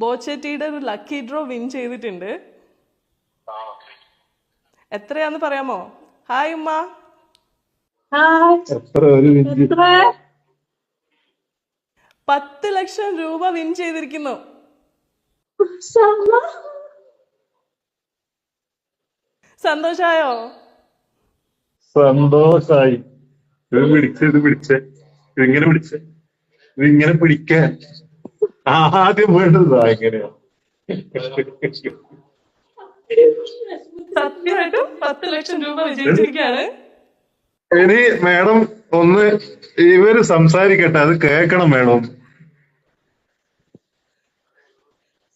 ബോച്ചേറ്റിയുടെ ഒരു lucky draw win ചെയ്തിട്ടുണ്ട്. എത്രയാന്ന് പറയാമോ? ഹായ് ഉമ്മ. പത്ത് ലക്ഷം രൂപ വിൻ ചെയ്തിരിക്കുന്നു. സന്തോഷായോ? സന്തോഷായി. ഇത് പിടിച്ചേ ഇത് പിടിച്ചേ. ഇതിങ്ങനെ പിടിച്ചേ. ഇതിങ്ങനെ പിടിക്കാൻ. ആദ്യം വേണ്ടത് ഇങ്ങനെയാ സത്യമായിട്ടും പത്ത് ലക്ഷം രൂപ വിജയിച്ചിരിക്കുകയാണ്. ഇനി മാഡം ഒന്ന് ഇവർ സംസാരിക്കട്ടെ അത് കേക്കണം മേഡം.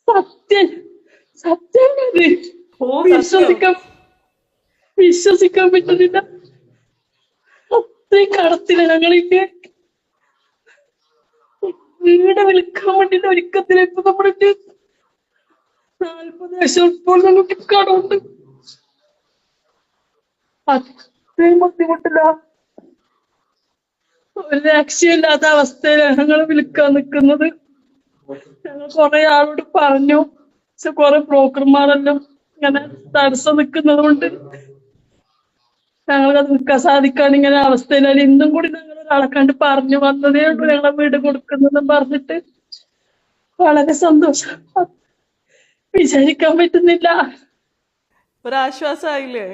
സത്യം സത്യം. വിശ്വസിക്കാൻ വിശ്വസിക്കാൻ പറ്റുന്നില്ല. അത്രയും കടത്തില്ല ഞങ്ങളിക്ക് വീട് വിൽക്കാൻ വേണ്ടിട്ട് ഒരുക്കത്തിൽ ഇപ്പൊ നമ്മൾക്ക് നാൽപ്പത് ലക്ഷം ഇപ്പോൾ നമുക്ക് കടമുണ്ട് അത്രയും ബുദ്ധിമുട്ടില്ല. ഒരു രക്ഷയില്ലാത്ത അവസ്ഥയിലാണ് ഞങ്ങൾ വിൽക്കാൻ നിൽക്കുന്നത്. ഞങ്ങൾ കുറെ ആളോട് പറഞ്ഞു. പക്ഷെ കുറെ ബ്രോക്കർമാരെല്ലാം ഇങ്ങനെ തടസ്സം നിൽക്കുന്നത് കൊണ്ട് ഞങ്ങൾക്ക് അത് വിൽക്കാൻ സാധിക്കാണ് ഇങ്ങനെ അവസ്ഥയിലാണ് ഇന്നും കൂടി ഞങ്ങൾ ഒരാളെ കണ്ട് പറഞ്ഞു വന്നതേ ഉള്ളൂ ഞങ്ങളെ വീട് കൊടുക്കുന്നതെന്ന് പറഞ്ഞിട്ട്. വളരെ സന്തോഷം. വിചാരിക്കാൻ പറ്റുന്നില്ല. ഒരാശ്വാസായില്ലേ?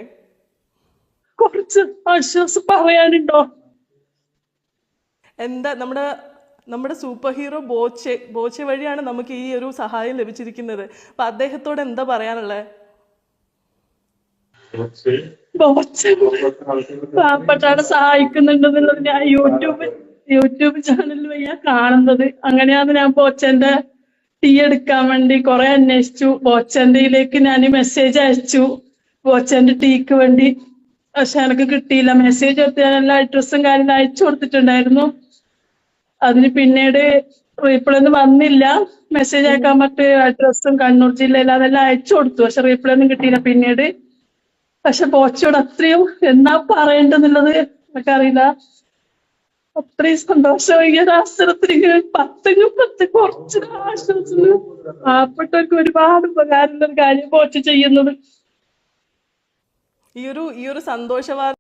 കുറച്ച് ആശ്വാസം പറയാനുണ്ടോ? എന്താ നമ്മുടെ നമ്മുടെ സൂപ്പർ ഹീറോ ബോച്ചെ ബോച്ചെ വഴിയാണ് നമുക്ക് ഈ ഒരു സഹായം ലഭിച്ചിരിക്കുന്നത്. അപ്പൊ അദ്ദേഹത്തോട് എന്താ പറയാനുള്ളത് പാവപ്പെട്ടാണ് സഹായിക്കുന്നുണ്ടെന്നുള്ളത് ഞാൻ യൂട്യൂബ് യൂട്യൂബ് ചാനൽ വഴിയാ കാണുന്നത്. അങ്ങനെയാണ് ഞാൻ ബോച്ചന്റെ ടീ എടുക്കാൻ വേണ്ടി കുറെ അന്വേഷിച്ചു. ബോച്ചന്റെയിലേക്ക് ഞാൻ മെസ്സേജ് അയച്ചു. ബോച്ചന്റെ ടീക്ക് വേണ്ടി. പക്ഷെ എനിക്ക് കിട്ടിയില്ല. മെസ്സേജ് കൊടുത്ത് ഞാൻ എല്ലാ അഡ്രസ്സും കാര്യങ്ങളും അയച്ചു കൊടുത്തിട്ടുണ്ടായിരുന്നു. അതിന് പിന്നീട് റീപ്ലൈ ഒന്നും വന്നില്ല. മെസ്സേജ് അയക്കാൻ പറ്റിയ അഡ്രസ്സും കണ്ണൂർ ജില്ലയിൽ അതെല്ലാം അയച്ചു കൊടുത്തു. പക്ഷെ റീപ്ലൈ ഒന്നും കിട്ടിയില്ല. പിന്നീട് പക്ഷെ ബോച്ചയോട് അത്രയും എന്നാ പറയേണ്ടെന്നുള്ളത് എനിക്കറിയില്ല. അത്രയും സന്തോഷം ഈ ഒരു അവസരത്തിൽ പത്തങ്ങ് പത്ത് കുറച്ച് ആശ്വാസം പാവപ്പെട്ടവർക്ക് ഒരുപാട് ഉപകാരമുള്ള ഒരു കാര്യം ബോച്ച ചെയ്യുന്നത്. ഈ ഒരു ഈ ഒരു സന്തോഷവാർത്ത